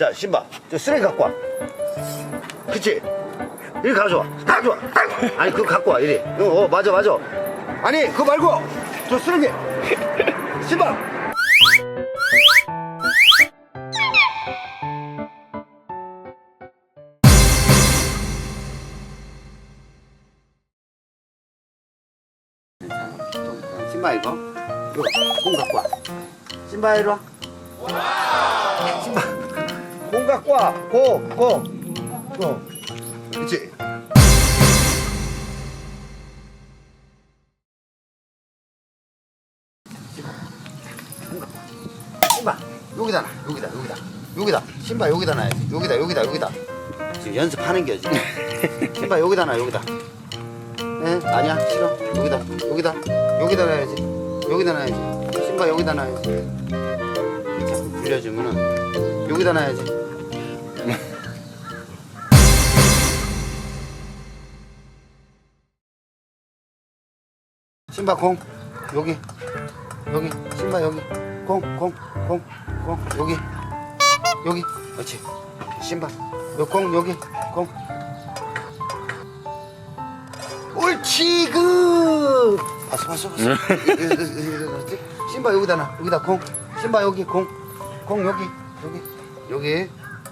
자, 신바. 저 쓰레기 갖고 와. 그치? 이리 가져와. 가져와. 아니, 그거 갖고 와, 이리. 어, 어, 맞아, 맞아. 아니, 그거 말고. 저 쓰레기. 신바. 신바 이거. 이거 공 갖고 와. 신바 이리 와. 신바. 공 갖고 와. 공, 공. 공. 그치? 신바 여기다 놔 여기다 여기다. 여기다. 신바 여기다 놔야지. 여기다 여기다 여기다. 지금 연습하는 게 지금. 신바 여기다 놔 여기다. 에 아니야? 싫어? 여기다 여기다. 여기다 놔야지. 여기다 놔야지. 신바 여기다 놔야지 불려주면은 여기다 놔야지 신바 공 여기 여기 신바 여기 공공 공 공 여기 여기 그렇지 신바 여공 여기 공 옳지 그 봤어 봤어 봤어 신바 여기다 놔 여기다 공 신바 여기 공 공 여기 여기 여기.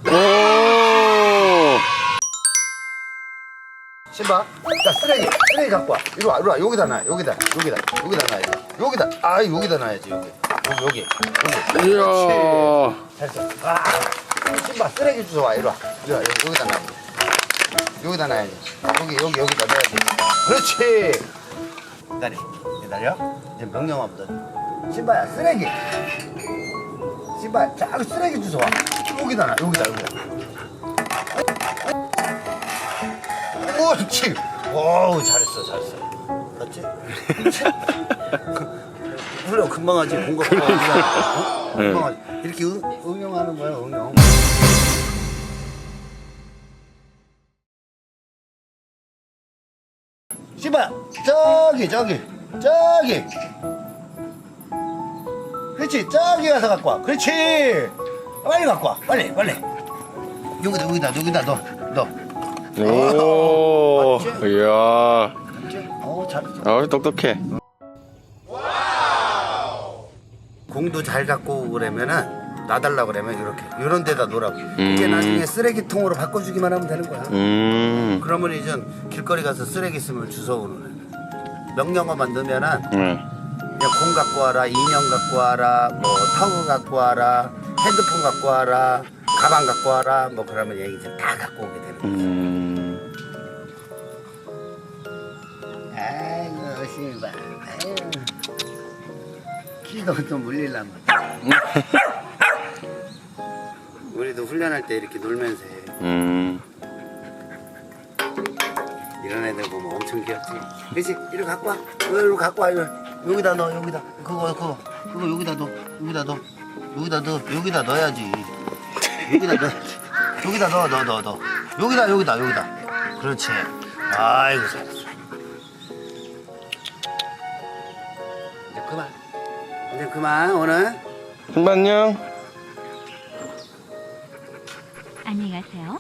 오! 신바 자 쓰레기. 쓰레기 갖고 와. 이리 와 이리 와. 여기다 놔. 여기다. 여기다. 여기다 놔야지 여기다. 아 여기다 놔야지 여기. 여기 여기. 여기. 이야. 됐어 아 신바 쓰레기 주워 와. 이리 와. 이리 와. 여기, 여기다 놔 여기다 놔야지. 여기 여기 여기다 놔야지. 그렇지. 기다려. 기다려. 이제 명령어부터. 신바야 쓰레기 신바 자 쓰레기 주워 와 여기다 놔 여기다 여기다 옳지. 오, 잘했어, 잘했어. 맞지? 물론 금방 하지. 어? 금방 하지. 이렇게 응, 응용하는 거야, 응용. 씨발, 저기, 저기, 저기. 그렇지, 저기 가서 갖고 와. 그렇지. 빨리 갖고 와, 빨리, 빨리. 여기다, 여기다, 여기다 넣어. 오. 이야. 그렇지? 어, 잘했어. 어, 똑똑해. 공도 잘 갖고 오고 그러면은 놔달라 그러면 이렇게 이런 데다 놓으라고 이게 음. 나중에 쓰레기통으로 바꿔주기만 하면 되는 거야 음. 그러면 이제 길거리 가서 쓰레기 있으면 주워오는 거야 명령어만 넣으면은 네. 그냥 공 갖고 와라 인형 갖고 와라 뭐 타워 갖고 와라 핸드폰 갖고 와라 가방 갖고 와라 뭐 그러면 얘 이제 다 갖고 오게 되는 거야 음. 아이고 씨발 아이고. 키도 좀 물리려면. 우리도 훈련할 때 이렇게 놀면서 해. 음. 이런 애들 보면 엄청 귀엽지. 그치? 이리 갖고 와. 이리 갖고 와 이리. 여기다 넣어 여기다. 그거 그거. 그거 여기다 넣어 여기다 넣어. 여기다 넣어 여기다 넣어야지. 여기다 넣어야지 여기다 넣어 넣어 넣어 넣어. 여기다 여기다 여기다. 그렇지. 아이고 잘했어. 이제 그만. 이제 그만 오늘. 신반영. 안녕히 가세요.